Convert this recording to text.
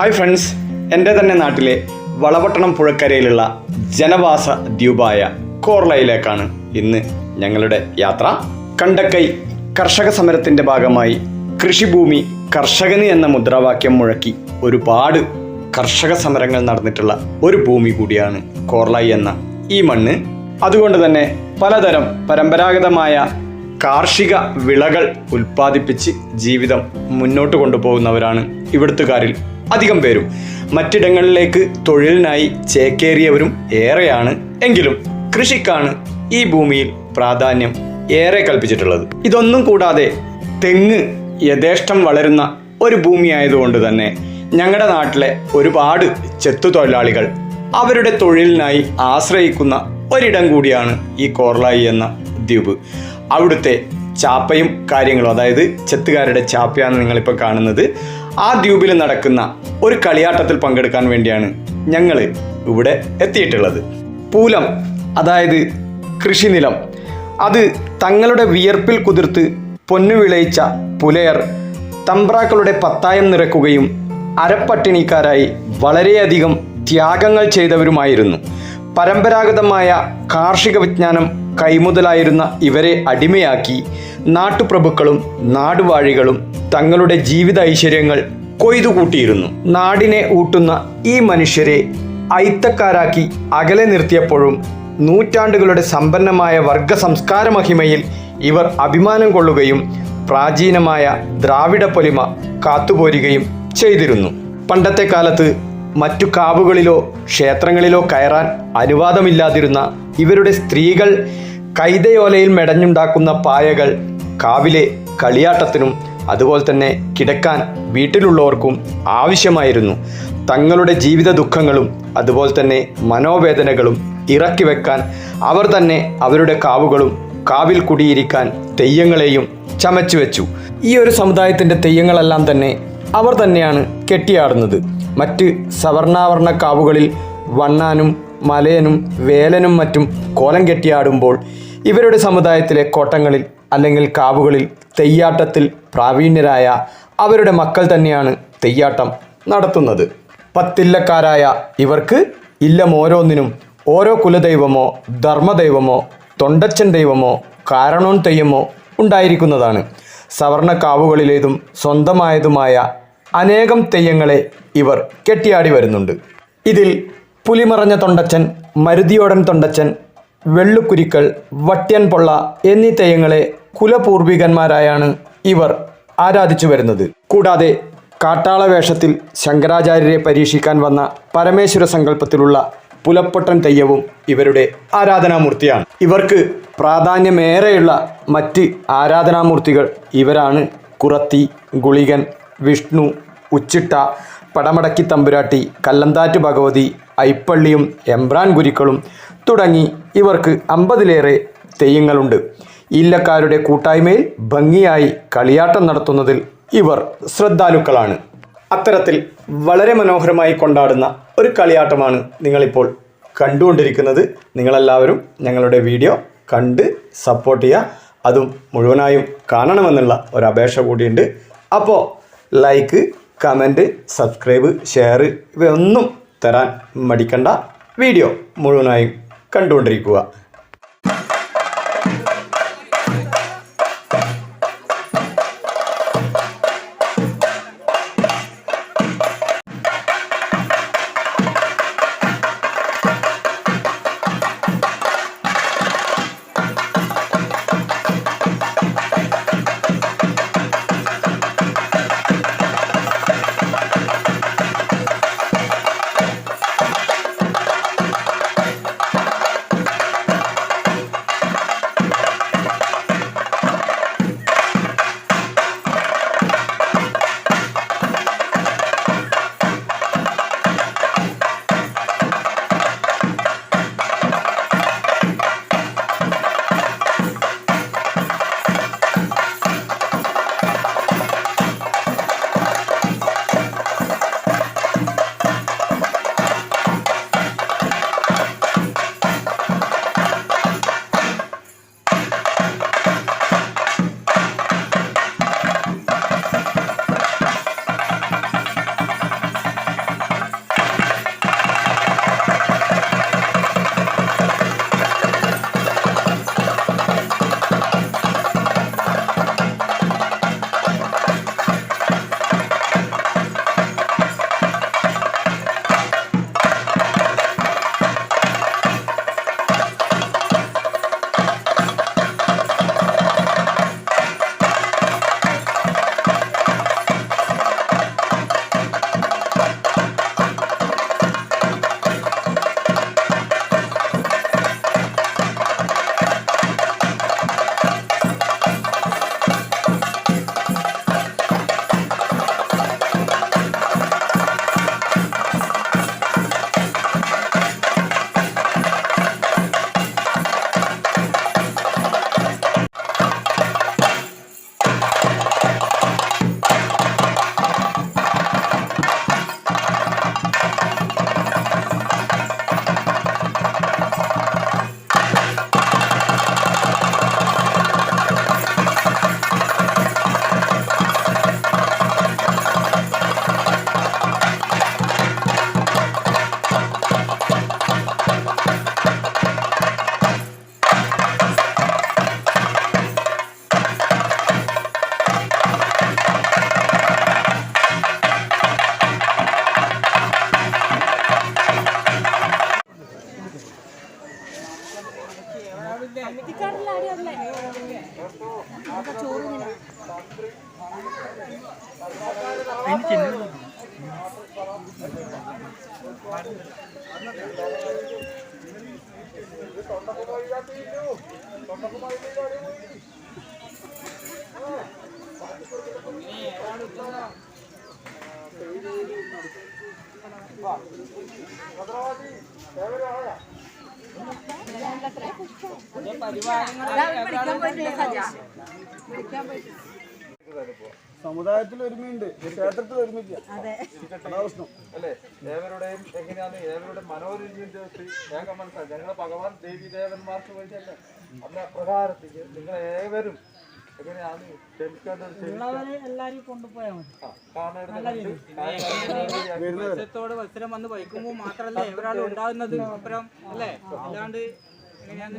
Hi friends എന്റെ തന്നെ നാട്ടിലെ വളവട്ടണം പുഴക്കരയിലുള്ള ജനവാസ ദ്വീപായ കോർളയിലേക്കാണ് ഇന്ന് ഞങ്ങളുടെ യാത്ര. കണ്ടക്കൈ കർഷക സമരത്തിന്റെ ഭാഗമായി കൃഷിഭൂമി കർഷകന് എന്ന മുദ്രാവാക്യം മുഴക്കി ഒരുപാട് കർഷക സമരങ്ങൾ നടന്നിട്ടുള്ള ഒരു ഭൂമി കൂടിയാണ് കോർളായി എന്ന ഈ മണ്ണ്. അതുകൊണ്ട് തന്നെ പലതരം പരമ്പരാഗതമായ കാർഷിക വിളകൾ ഉൽപ്പാദിപ്പിച്ച് ജീവിതം മുന്നോട്ട് കൊണ്ടുപോകുന്നവരാണ് ഇവിടുത്തുകാരിൽ അധികം പേരും. മറ്റിടങ്ങളിലേക്ക് തൊഴിലിനായി ചേക്കേറിയവരും ഏറെയാണ് എങ്കിലും കൃഷിക്കാണ് ഈ ഭൂമിയിൽ പ്രാധാന്യം ഏറെ കൽപ്പിച്ചിട്ടുള്ളത്. ഇതൊന്നും കൂടാതെ തെങ്ങ് യഥേഷ്ടം വളരുന്ന ഒരു ഭൂമി ആയതുകൊണ്ട് തന്നെ ഞങ്ങളുടെ നാട്ടിലെ ഒരുപാട് ചെത്തു തൊഴിലാളികൾ അവരുടെ തൊഴിലിനായി ആശ്രയിക്കുന്ന ഒരിടം കൂടിയാണ് ഈ കോർലായി എന്ന ദ്വീപ്. അവിടുത്തെ ചാപ്പയും കാര്യങ്ങളും അതായത് ചെത്തുകാരുടെ ചാപ്പയാണ് നിങ്ങളിപ്പോൾ കാണുന്നത്. ആ ദ്വീപിൽ നടക്കുന്ന ഒരു കളിയാട്ടത്തിൽ പങ്കെടുക്കാൻ വേണ്ടിയാണ് ഞങ്ങൾ ഇവിടെ എത്തിയിട്ടുള്ളത്. പൂലം അതായത് കൃഷിനിലം അത് തങ്ങളുടെ വിയർപ്പിൽ കുതിർത്ത് പൊന്നു വിളയിച്ച പുലയർ തമ്പ്രാക്കളുടെ പത്തായം നിറക്കുകയും അരപ്പട്ടിണിക്കാരായി വളരെയധികം ത്യാഗങ്ങൾ ചെയ്തവരുമായിരുന്നു. പരമ്പരാഗതമായ കാർഷിക വിജ്ഞാനം കൈമുതലായിരുന്ന ഇവരെ അടിമയാക്കി. നാട്ടുപ്രഭുക്കളും നാടുവാഴികളും തങ്ങളുടെ ജീവിത ഐശ്വര്യങ്ങൾ കൊയ്തുകൂട്ടിയിരുന്നു. നാടിനെ ഊട്ടുന്ന ഈ മനുഷ്യരെ ഐത്തക്കാരാക്കി അകലെ നിർത്തിയപ്പോഴും നൂറ്റാണ്ടുകളുടെ സമ്പന്നമായ വർഗ സംസ്കാര മഹിമയിൽ ഇവർ അഭിമാനം കൊള്ളുകയും പ്രാചീനമായ ദ്രാവിഡ പൊലിമ കാത്തുപോരുകയും ചെയ്തിരുന്നു. പണ്ടത്തെ കാലത്ത് മറ്റു കാവുകളിലോ ക്ഷേത്രങ്ങളിലോ കയറാൻ അനുവാദമില്ലാതിരുന്ന ഇവരുടെ സ്ത്രീകൾ കൈതയോലയിൽ മെടഞ്ഞുണ്ടാക്കുന്ന പായകൾ കാവിലെ കളിയാട്ടത്തിനും അതുപോലെ തന്നെ കിടക്കാൻ വീട്ടിലുള്ളവർക്കും ആവശ്യമായിരുന്നു. തങ്ങളുടെ ജീവിത ദുഃഖങ്ങളും അതുപോലെ തന്നെ മനോവേദനകളും ഇറക്കി വെക്കാൻ അവർ തന്നെ അവരുടെ കാവുകളും കാവിൽ കുടിയിരിക്കാൻ തെയ്യങ്ങളെയും ചമച്ചു വെച്ചു. ഈ ഒരു സമുദായത്തിന്റെ തെയ്യങ്ങളെല്ലാം തന്നെ അവർ തന്നെയാണ് കെട്ടിയാടുന്നത്. മറ്റ് സവർണാവർണ കാവുകളിൽ വണ്ണാനും മലയനും വേലനും മറ്റും കോലം കെട്ടിയാടുമ്പോൾ ഇവരുടെ സമുദായത്തിലെ കോട്ടങ്ങളിൽ അല്ലെങ്കിൽ കാവുകളിൽ തെയ്യാട്ടത്തിൽ പ്രാവീണ്യരായ അവരുടെ മക്കൾ തന്നെയാണ് തെയ്യാട്ടം നടത്തുന്നത്. പത്തില്ലക്കാരായ ഇവർക്ക് ഇല്ലം ഓരോന്നിനും ഓരോ കുലദൈവമോ ധർമ്മദൈവമോ തൊണ്ടച്ചൻ ദൈവമോ കാരണോൻ തെയ്യമോ ഉണ്ടായിരിക്കുന്നതാണ്. സവർണ കാവുകളിലേതും സ്വന്തമായതുമായ അനേകം തെയ്യങ്ങളെ ഇവർ കെട്ടിയാടി വരുന്നുണ്ട്. ഇതിൽ പുലിമറഞ്ഞ തൊണ്ടച്ചൻ മരുതിയോടൻ തൊണ്ടച്ചൻ വെള്ളുക്കുരിക്കൾ വട്ട്യൻപൊള്ള എന്നീ തെയ്യങ്ങളെ കുലപൂർവികന്മാരായാണ് ഇവർ ആരാധിച്ചു വരുന്നത്. കൂടാതെ കാട്ടാള വേഷത്തിൽ ശങ്കരാചാര്യരെ പരീക്ഷിക്കാൻ വന്ന പരമേശ്വര സങ്കല്പത്തിലുള്ള പുലപ്പൊട്ടൻ തെയ്യവും ഇവരുടെ ആരാധനാമൂർത്തിയാണ്. ഇവർക്ക് പ്രാധാന്യമേറെയുള്ള മറ്റ് ആരാധനാമൂർത്തികൾ ഇവരാണ്. കുറത്തി ഗുളികൻ വിഷ്ണു ഉച്ചിട്ട പടമടക്കി തമ്പുരാട്ടി കല്ലന്താറ്റ് ഭഗവതി ഐപ്പള്ളിയും എംബ്രാൻ ഗുരുക്കളും തുടങ്ങി. ഇവർക്ക് അമ്പതിലേറെ തെയ്യങ്ങളുണ്ട്. ഇല്ലക്കാരുടെ കൂട്ടായ്മയിൽ ഭംഗിയായി കളിയാട്ടം നടത്തുന്നതിൽ ഇവർ ശ്രദ്ധാലുക്കളാണ്. അത്തരത്തിൽ വളരെ മനോഹരമായി കൊണ്ടാടുന്ന ഒരു കളിയാട്ടമാണ് നിങ്ങളിപ്പോൾ കണ്ടുകൊണ്ടിരിക്കുന്നത്. നിങ്ങളെല്ലാവരും ഞങ്ങളുടെ വീഡിയോ കണ്ട് സപ്പോർട്ട് ചെയ്യുക. അതും മുഴുവനായും കാണണമെന്നുള്ള ഒരു അപേക്ഷ കൂടിയുണ്ട്. അപ്പോൾ ലൈക്ക് കമന്റ് സബ്സ്ക്രൈബ് ഷെയർ ഇവയൊന്നും തരാൻ മടിക്കണ്ട. വീഡിയോ മുഴുവനായും കണ്ടുകൊണ്ടിരിക്കുക. പഠിക്കാൻ പോയിട്ട് സജ പഠിക്കാൻ പോയിട്ട് സമുദായത്തിൽ ഒരുമയുണ്ട് ക്ഷേത്രത്തിൽ ഒരുമില്ല. അല്ലേ? ഏവരുടെയും എങ്ങനെയാണ്? ഏവരുടെ മനോരഞ്ജന ഞങ്ങൾ മനസ്സിലാക്കി ഞങ്ങൾ ഭഗവാൻ ദേവി ദേവന്മാർക്ക് വേണ്ടിയല്ല? അല്ല അപ്രകാരത്തിൽ നിങ്ങൾ ഏവരും എങ്ങനെയാണ് ക്ഷമിക്കേണ്ടത് മത്സരം വന്ന് വഹിക്കുമ്പോൾ മാത്രമല്ല ഒരാൾ ഉണ്ടാകുന്നത്? അപ്പുറം അല്ലേ? അല്ലാണ്ട് എങ്ങനെയാണ്